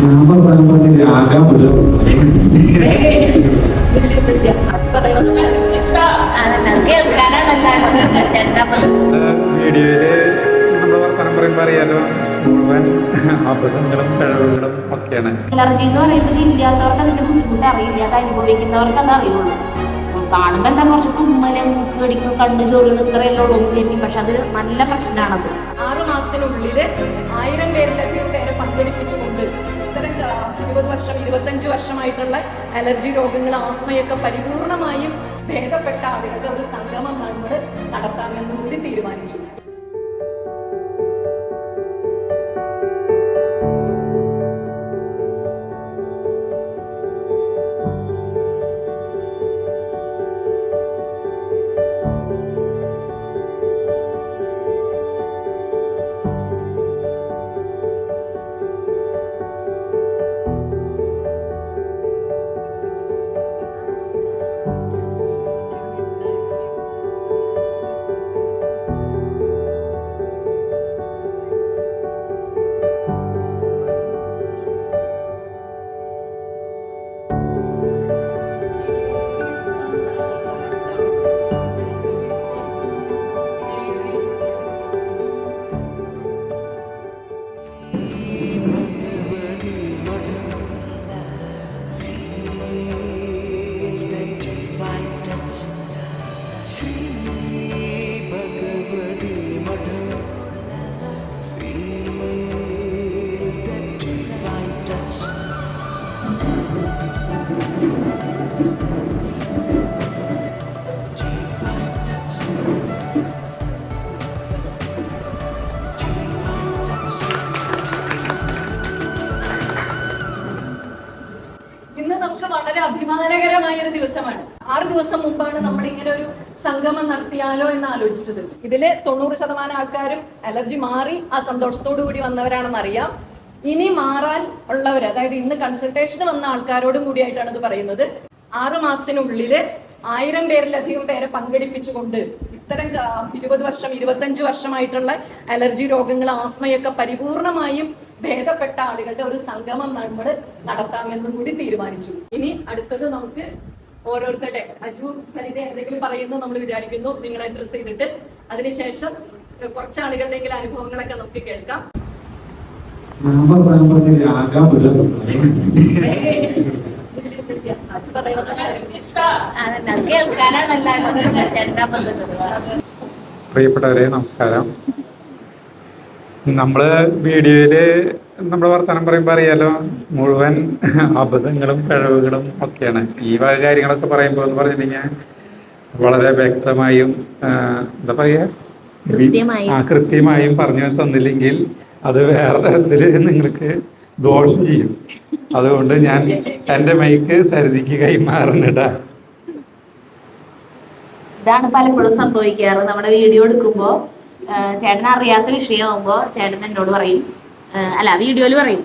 Number പറയുമ്പോൾ ആകാൻ ചേട്ടാ വീഡിയോയിൽ നമ്മൾ പറയുമ്പോൾ അറിയാലോ മുഴുവൻ അബദ്ധങ്ങളും പിഴവുകളും ഒക്കെയാണ് അലർജി എന്ന് പറയുന്നത് ഇല്ലാത്തവർക്ക് അതിന്റെ ബുദ്ധിമുട്ട് അറിയില്ല അത് അനുഭവിക്കുന്നവർക്ക് അത് അറിയുള്ളൂ ഉം എന്താ കുറച്ച് തുമ്മൽ മൂക്ക് കടിക്കും കണ്ണ് ചോറുകൾ ഇത്രയല്ലേ ഉള്ളൂ എന്ന് കരുതി നല്ല പ്രശ്നമാണത് ആറ് മാസത്തിനുള്ളിൽ ആയിരം പേരിലധികം പേരെ പങ്കെടുപ്പിച്ചുകൊണ്ട് ഇരുപത് വർഷം ഇരുപത്തഞ്ച് വർഷമായിട്ടുള്ള അലർജി രോഗങ്ങൾ ആസ്മയൊക്കെ പരിപൂർണമായും ഭേദപ്പെട്ട ആളുകളുടെ ഒരു സംഗമം നമ്മൾ അഭിമാനകരമായ ഒരു ദിവസമാണ്. ആറ് ദിവസം മുമ്പാണ് നമ്മൾ ഇങ്ങനെ ഒരു സംഗമം നടത്തിയാലോ എന്ന് ആലോചിച്ചത് ഇതിൽ തൊണ്ണൂറ് ശതമാനം ആൾക്കാരും അലർജി മാറി ആ സന്തോഷത്തോടു കൂടി വന്നവരാണെന്ന് അറിയാം. ഇനി മാറാൻ ഉള്ളവർ അതായത് ഇന്ന് കൺസൾട്ടേഷന് വന്ന ആൾക്കാരോടും കൂടിയായിട്ടാണ് ഇത് പറയുന്നത്. ആറ് മാസത്തിനുള്ളിൽ ആയിരം പേരിലധികം പേരെ പങ്കെടുപ്പിച്ചുകൊണ്ട് ഇത്തരം ഇരുപത് വർഷം ഇരുപത്തഞ്ച് വർഷമായിട്ടുള്ള അലർജി രോഗങ്ങൾ ആസ്മയൊക്കെ പരിപൂർണമായും ഭേദപ്പെട്ട ആളുകളുടെ ഒരു സംഗമം നമ്മൾ നടത്താമെന്നും കൂടി തീരുമാനിച്ചു. ഇനി അടുത്തത് നമുക്ക് ഓരോരുത്തരുടെ അജു സരിത എന്തെങ്കിലും പറയുന്നു നമ്മൾ വിചാരിക്കുന്നു നിങ്ങൾ അഡ്രസ് ചെയ്തിട്ട്. അതിനുശേഷം കുറച്ച് അനുഭവങ്ങളൊക്കെ നമുക്ക് കേൾക്കാം. പ്രിയപ്പെട്ടവരെ നമസ്കാരം. നമ്മൾ വീഡിയോയിൽ നമ്മുടെ വർത്തമാനം പറയുമ്പോൾ അറിയാലോ മുഴുവൻ അബദ്ധങ്ങളും പിഴവുകളും ഒക്കെയാണ്. ഈ വക കാര്യങ്ങളൊക്കെ പറയുമ്പോൾ എന്ന് പറഞ്ഞിട്ടുണ്ടെങ്കിൽ വളരെ വ്യക്തമായും എന്താ പറയാ? ആ കൃത്യമായും പറഞ്ഞു തന്നില്ലെങ്കിൽ അത് വേറെ തരത്തിൽ നിങ്ങൾക്ക് ദോഷം ചെയ്യും. അതുകൊണ്ട് ഞാൻ എന്റെ മൈക്ക് സരിതിക്ക് കൈമാറുന്നിടാ ഇതാണ് പലപ്പോഴും സംഭവിക്കാറ്. നമ്മുടെ വീഡിയോ എടുക്കുമ്പോൾ ചേട്ടൻ അറിയാത്ത വിഷയമാകുമ്പോ ചേട്ടൻ എന്നോട് പറയും. അല്ല വീഡിയോയിൽ പറയും.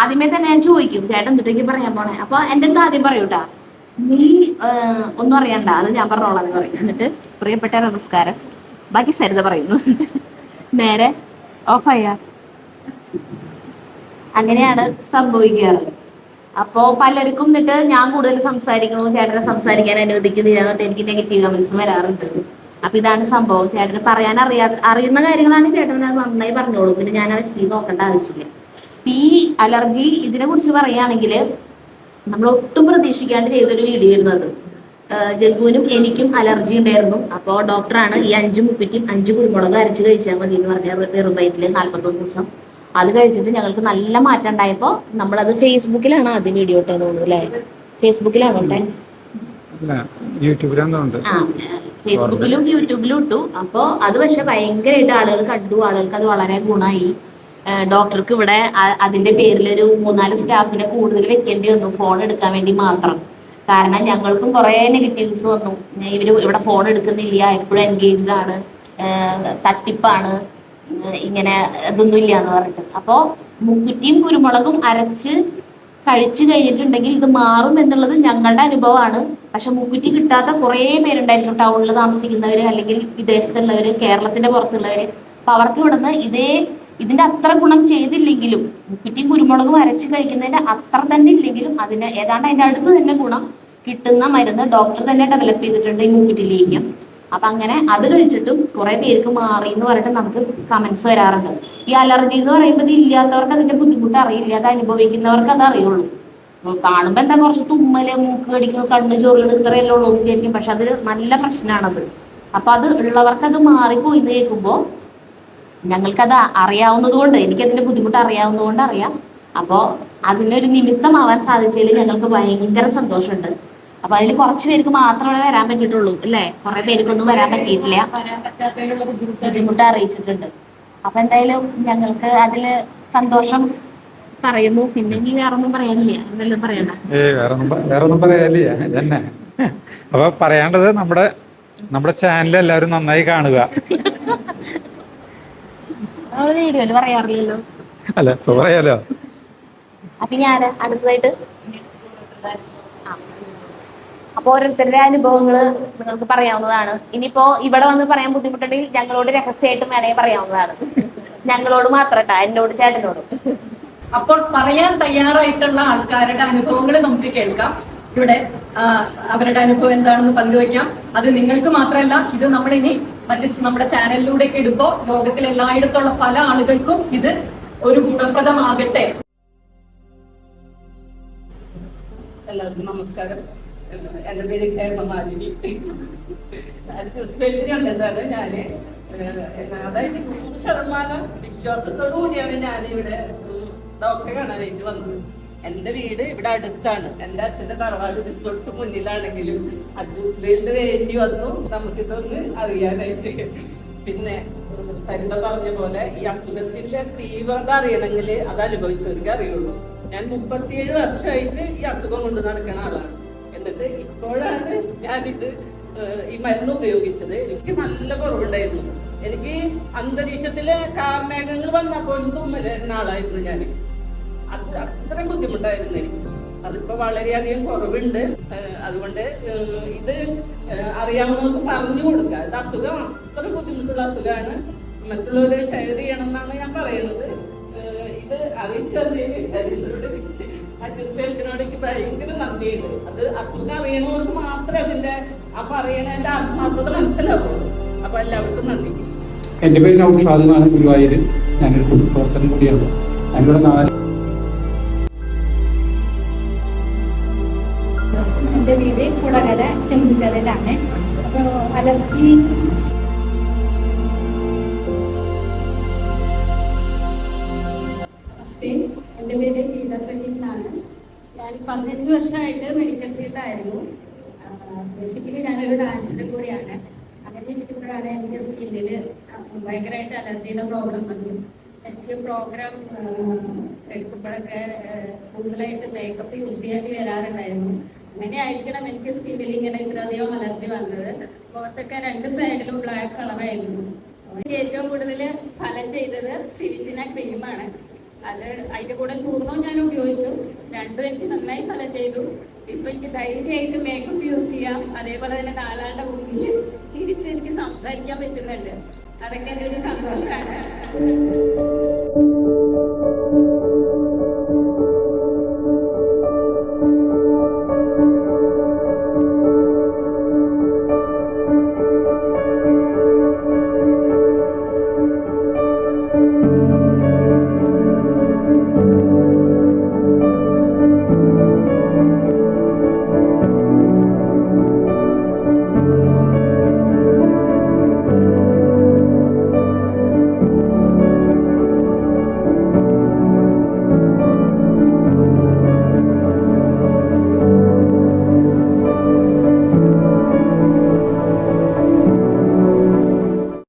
ആദ്യമേ തന്നെ ഞാൻ ചോദിക്കും ചേട്ടൻ എന്തിട്ടേക്ക് പറയാൻ പോണേ? അപ്പൊ എന്റെ അടുത്ത് ആദ്യം പറയൂട്ടാ നീ ഒന്നും അറിയണ്ട അത് ഞാൻ പറഞ്ഞോളാം എന്ന് പറയും. എന്നിട്ട് പ്രിയപ്പെട്ട നമസ്കാരം. ബാക്കി സരിത പറയുന്നു. നേരെ ഓഫ് ആയ. അങ്ങനെയാണ് സംഭവിക്കാറ്. അപ്പോ പലർക്കും എന്നിട്ട് ഞാൻ കൂടുതൽ സംസാരിക്കണു ചേട്ടനെ സംസാരിക്കാൻ അനുവദിക്കുന്നില്ല എന്നിട്ട് എനിക്ക് നെഗറ്റീവ് കമന്റ്സ് വരാറുണ്ട്. അപ്പൊ ഇതാണ് സംഭവം. ചേട്ടന് പറയാൻ അറിയാ അറിയുന്ന കാര്യങ്ങളാണ് ചേട്ടൻ നന്നായി പറഞ്ഞോളൂ. പിന്നെ ഞാൻ ആ സ്ഥിതി നോക്കേണ്ട ആവശ്യമില്ല. ഈ അലർജി ഇതിനെ കുറിച്ച് പറയുകയാണെങ്കിൽ നമ്മൾ ഒട്ടും പ്രതീക്ഷിക്കാണ്ട് ചെയ്തൊരു വീഡിയോ ഇരുന്നത് ജഗുവിനും എനിക്കും അലർജി ഉണ്ടായിരുന്നു. അപ്പോൾ ഡോക്ടറാണ് ഈ അഞ്ചു മുപ്പിറ്റും അഞ്ചു കുരുമുളക് അരച്ച് കഴിച്ചാൽ മതി എന്ന് പറഞ്ഞ വെറും നാല്പത്തൊന്ന് ദിവസം. അത് കഴിച്ചിട്ട് ഞങ്ങൾക്ക് നല്ല മാറ്റം ഉണ്ടായപ്പോൾ നമ്മളത് ഫേസ്ബുക്കിലാണ് ആദ്യം വീഡിയോ ഇട്ടത് തോന്നുന്നു അല്ലേ? ഫേസ്ബുക്കിലാണോ ഇട്ടേ? ഫേസ്ബുക്കിലും യൂട്യൂബിലും ഇട്ടു. അപ്പോൾ അത് പക്ഷെ ഭയങ്കരമായിട്ട് ആളുകൾ കണ്ടു. ആളുകൾക്ക് അത് വളരെ ഗുണമായി ഡോക്ടർക്ക് ഇവിടെ അതിന്റെ പേരിൽ ഒരു മൂന്നാൽ സ്റ്റാഫിനെ കൂടുതൽ വെക്കേണ്ടി വന്നു. ഫോൺ എടുക്കാൻ വേണ്ടി മാത്രം. കാരണം ഞങ്ങൾക്കും കുറെ നെഗറ്റീവ്സ് വന്നു. ഇവർ ഇവിടെ ഫോൺ എടുക്കുന്നില്ല. എപ്പോഴും എൻഗേജ്ഡ് ആണ്. തട്ടിപ്പാണ്. ഇങ്ങനെ ഇതൊന്നും ഇല്ല എന്ന് പറഞ്ഞിട്ട്. അപ്പോൾ മുക്കുറ്റിയും കുരുമുളകും അരച്ച് കഴിച്ചു കഴിഞ്ഞിട്ടുണ്ടെങ്കിൽ ഇത് മാറും എന്നുള്ളത് ഞങ്ങളുടെ അനുഭവമാണ്. പക്ഷെ മുക്കുറ്റി കിട്ടാത്ത കുറേ പേരുണ്ടായിരിക്കും ടൗണിൽ താമസിക്കുന്നവര് അല്ലെങ്കിൽ വിദേശത്തുള്ളവര് കേരളത്തിന്റെ പുറത്തുള്ളവര്. അപ്പൊ അവർക്ക് ഇവിടുന്ന് ഇതേ ഇതിന്റെ അത്ര ഗുണം ചെയ്തില്ലെങ്കിലും മുക്കുറ്റിയും കുരുമുളകും അരച്ച് കഴിക്കുന്നതിന്റെ അത്ര തന്നെ ഇല്ലെങ്കിലും അതിന് ഏതാണ്ട് അതിന്റെ അടുത്ത് തന്നെ ഗുണം കിട്ടുന്ന മരുന്ന് ഡോക്ടർ തന്നെ ഡെവലപ്പ് ചെയ്തിട്ടുണ്ട് ഈ മുക്കുറ്റിലേക്കും അപ്പൊ അങ്ങനെ അത് കഴിച്ചിട്ടും കുറെ പേർക്ക് മാറി എന്ന് പറഞ്ഞിട്ട് നമുക്ക് കമന്റ്സ് വരാറുണ്ട്. ഈ അലർജി എന്ന് പറയുമ്പോൾ ഇത് ഇല്ലാത്തവർക്ക് അതിന്റെ ബുദ്ധിമുട്ട് അറിയില്ല അത് അനുഭവിക്കുന്നവർക്ക് അത് അറിയുള്ളൂ കാണുമ്പോ എന്താ കുറച്ച് തുമ്മൽ മൂക്ക് കടിക്കുന്നു കണ്ണ് ചൊറികൾ ഇത്രയല്ലേ ഉള്ളൂ പക്ഷെ അത് നല്ല പ്രശ്നമാണത് അപ്പൊ അത് ഉള്ളവർക്ക് അത് മാറിപ്പോയി എന്ന് കേൾക്കുമ്പോ ഞങ്ങൾക്കത് അറിയാവുന്നത് കൊണ്ട് എനിക്കതിന്റെ ബുദ്ധിമുട്ട് അറിയാവുന്നത് കൊണ്ട് അറിയാം. അപ്പോൾ അതിനൊരു നിമിത്തമാവാൻ സാധിച്ചതിൽ ഞങ്ങൾക്ക് ഭയങ്കര സന്തോഷമുണ്ട്. അപ്പൊ അതിൽ കുറച്ച് പേർക്ക് മാത്രമേ വരാൻ പറ്റിയിട്ടുള്ളൂ അല്ലേ? കുറെ പേർക്കൊന്നും വരാൻ പറ്റിയിട്ടില്ല. ബുദ്ധിമുട്ട് അറിയിച്ചിട്ടുണ്ട്. അപ്പൊ എന്തായാലും ഞങ്ങൾക്ക് അതിൽ സന്തോഷം പറയുന്നു. പിന്നെ നീ വേറെ ഒന്നും പറയാനില്ല. എന്തെല്ലാം പറയണ്ട. ഏ വേറെ ഒന്നും പ- വേറെ ഒന്നും പറയാനില്ല. ഇതന്നെ. അപ്പൊ പറയേണ്ടത് നമ്മുടെ നമ്മുടെ ചാനൽ എല്ലാവരും നന്നായി കാണുക. വീഡിയോയിൽ പറയാറില്ലല്ലോ. അല്ല പറയാലോ? അപ്പൊ ഞാൻ അടുത്തതായിട്ട് ആ. അപ്പൊ ഓരോരുത്തരുടെ അനുഭവങ്ങൾ നിങ്ങൾക്ക് പറയാവുന്നതാണ്. ഇനിയിപ്പോ ഇവിടെ വന്ന് പറയാൻ ബുദ്ധിമുട്ടുണ്ടെങ്കിൽ ഞങ്ങളോട് രഹസ്യമായിട്ട് വേണമെങ്കിൽ പറയാവുന്നതാണ്. ഞങ്ങളോട് മാത്രട്ടാ എന്നോട് ചേട്ടനോടും. അപ്പോൾ പറയാൻ തയ്യാറായിട്ടുള്ള ആൾക്കാരുടെ അനുഭവങ്ങൾ നമുക്ക് കേൾക്കാം. ഇവിടെ അവരുടെ അനുഭവം എന്താണെന്ന് പങ്കുവെക്കാം അത് നിങ്ങൾക്ക് മാത്രമല്ല ഇത് നമ്മൾ ഇനി മറ്റ് നമ്മുടെ ചാനലിലൂടെ ഒക്കെ ഇടുമ്പോൾ ലോകത്തിൽ എല്ലായിടത്തുള്ള പല ആളുകൾക്കും ഇത് ഒരു ഗുണപ്രദമാകട്ടെ. എല്ലാവർക്കും നമസ്കാരം. എന്റെ പേര് ഹേമമാലിനി എന്താണ് ഞാൻ അതായത് നൂറ് ശതമാനം വിശ്വാസത്തോടു കൂടിയാണ് ഞാനിവിടെ ഡോക്ടറെ കാണാനായിട്ട് വന്നത് എന്റെ വീട് ഇവിടെ അടുത്താണ്. എന്റെ അച്ഛന്റെ തറവാട് ഇത് തൊട്ട് മുന്നിലാണെങ്കിലും അഡ്ജസ്റ്റ്മെന്റ് വേണ്ടി വന്നു. നമുക്കിതൊന്ന് അറിയാനായിട്ട്. പിന്നെ സരിത പറഞ്ഞ പോലെ ഈ അസുഖത്തിന്റെ തീവ്രത അറിയണമെങ്കിൽ അത് അനുഭവിച്ചവർക്ക് അറിയുള്ളൂ. ഞാൻ മുപ്പത്തിയേഴ് വർഷമായിട്ട് ഈ അസുഖം കൊണ്ട് നടക്കുന്ന ആളാണ്. എന്നിട്ട് ഇപ്പോഴാണ് ഞാനിത് ഈ മരുന്ന് ഉപയോഗിച്ചത്. എനിക്ക് നല്ല കുറവുണ്ടായിരുന്നു. എനിക്ക് അന്തരീക്ഷത്തിലെ കാർമേഘങ്ങൾ വന്നപ്പോൾ തുമ്മൽ എന്ന ആളായിരുന്നു ഞാൻ അത് അത്രയും ബുദ്ധിമുട്ടായിരുന്നു എനിക്ക്. അതിപ്പോ വളരെയധികം കുറവുണ്ട്. അതുകൊണ്ട് ഇത് അറിയാവുന്നവർക്ക് പറഞ്ഞു കൊടുക്കുക. ഇത് അസുഖം അത്ര ബുദ്ധിമുട്ടുള്ള അസുഖമാണ്. മറ്റുള്ളവരെ ഷെയർ ചെയ്യണം എന്നാണ് ഞാൻ പറയുന്നത്. ഇത് അറിയിച്ചതിന് സരീഷിനോട് എനിക്ക് ഭയങ്കര നന്ദിയുണ്ട്. അത് അസുഖം അറിയണവർക്ക് മാത്രമേ അതിന്റെ ആ പറയണതിന്റെ ആത്മാർത്ഥത മനസ്സിലാവുള്ളൂ അപ്പൊ എല്ലാവർക്കും നന്ദി. എന്റെ പേര് നൗഷാദ് എന്നാണ് ഗുരുവായൂർ ഞാനൊരു പ്രവർത്തനം കൂടിയാണ്. ഞാനിവിടെ നാല് അലർജി എന്റെ പേര് ഗീത പ്രദീപാണ് ഞാൻ പതിനഞ്ച് വർഷമായിട്ട് മെഡിക്കൽ ഫീൽഡായിരുന്നു ബേസിക്കലി ഞാനൊരു ഡാൻസർ കൂടിയാണ് അങ്ങനെ ഇരിക്കുമ്പോഴാണ് എനിക്ക് സ്കിന്നിൽ ഭയങ്കരമായിട്ട് അലർജിയുടെ പ്രോബ്ലം വന്നു എനിക്ക് പ്രോഗ്രാം എടുക്കുമ്പോഴൊക്കെ കൂടുതലായിട്ട് മേക്കപ്പ് യൂസ് ചെയ്യേണ്ടി വരാറുണ്ടായിരുന്നു അങ്ങനെ ആയിരിക്കണം എനിക്ക് സ്കിന്നിൽ ഇങ്ങനെ ഇത്രയധികം അലർജി വന്നത് മുഖത്തൊക്കെ രണ്ട് സൈഡിലും ബ്ലാക്ക് കളറായിരുന്നു ഏറ്റവും കൂടുതൽ ഫലം ചെയ്തത് സിവിറ്റിന ക്രീമാണ് അത് അതിന്റെ കൂടെ ചൂർണവും ഞാൻ ഉപയോഗിച്ചു. രണ്ടും എനിക്ക് നന്നായി ഫലം ചെയ്തു. ഇപ്പൊ എനിക്ക് ധൈര്യമായിട്ട് മേക്കപ്പ് യൂസ് ചെയ്യാം. അതേപോലെ തന്നെ നാലാളുടെ മുന്നിൽ ചിരിച്ച് എനിക്ക് സംസാരിക്കാൻ പറ്റുന്നുണ്ട്. അതൊക്കെ എന്റെ ഒരു സന്തോഷമാണ്